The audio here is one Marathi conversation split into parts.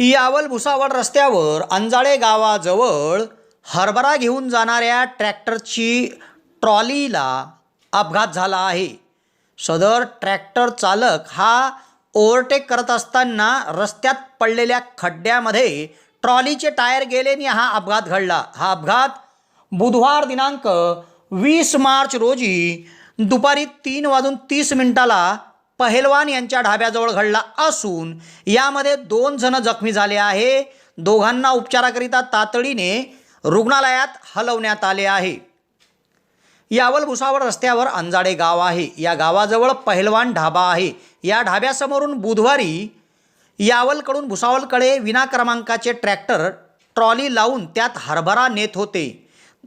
यावल भुसावळ रस्त्यावर अंजाळे गावाजवळ हरभरा घेऊन जाणाऱ्या ट्रॅक्टरची ट्रॉलीला अपघात झाला आहे. सदर ट्रॅक्टर चालक हा ओव्हरटेक करत असताना रस्त्यात पडलेल्या खड्ड्यामध्ये ट्रॉलीचे टायर गेले आणि हा अपघात घडला. हा अपघात बुधवार दिनांक वीस मार्च रोजी दुपारी तीन वाजून तीस मिनिटाला पहेलवान यांच्या ढाब्याजवळ घडला असून यामध्ये दोन जण जखमी झाले आहे. दोघांना उपचाराकरिता तातडीने रुग्णालयात हलवण्यात आले आहे. यावल भुसावळ रस्त्यावर अंजाडे गाव आहे. या गावाजवळ पहिलवान ढाबा आहे. या ढाब्यासमोरून बुधवारी यावलकडून भुसावळकडे विना क्रमांकाचे ट्रॅक्टर ट्रॉली लावून त्यात हरभरा नेत होते.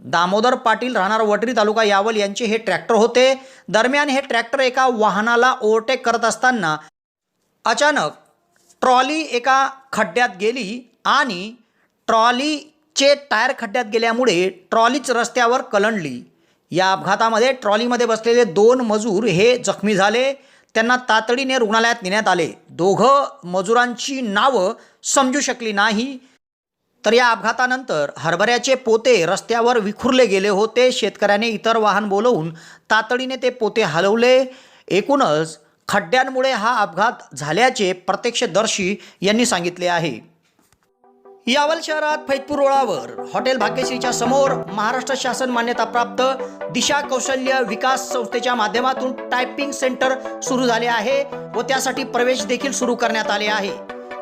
दामोदर पाटील राहणार वटरी तालुका यावल यांचे हे ट्रॅक्टर होते. दरम्यान हे ट्रॅक्टर एका वाहनाला ओव्हरटेक करत असताना अचानक ट्रॉली एका खड्ड्यात गेली आणि ट्रॉलीचे टायर खड्ड्यात गेल्यामुळे ट्रॉलीच रस्त्यावर कलंडली. या अपघातामध्ये ट्रॉलीमध्ये बसलेले दोन मजूर हे जखमी झाले. त्यांना तातडीने रुग्णालयात नेण्यात आले. दोघं मजुरांची नावं समजू शकली नाही. तर या अपघातानंतर हरभऱ्याचे पोते रस्त्यावर विखुरले गेले होते. शेतकऱ्याने इतर वाहन बोलवून तातडीने ते पोते हलवले. एकूणच खड्ड्यांमुळे हा अपघात झाल्याचे प्रत्यक्षदर्शी यांनी सांगितले आहे. यावल शहरात फैजपूर रोडावर हॉटेल भाग्यश्रीच्या समोर महाराष्ट्र शासन मान्यताप्राप्त दिशा कौशल्य विकास संस्थेच्या माध्यमातून टायपिंग सेंटर सुरू झाले आहे व त्यासाठी प्रवेश देखील सुरू करण्यात आले आहे.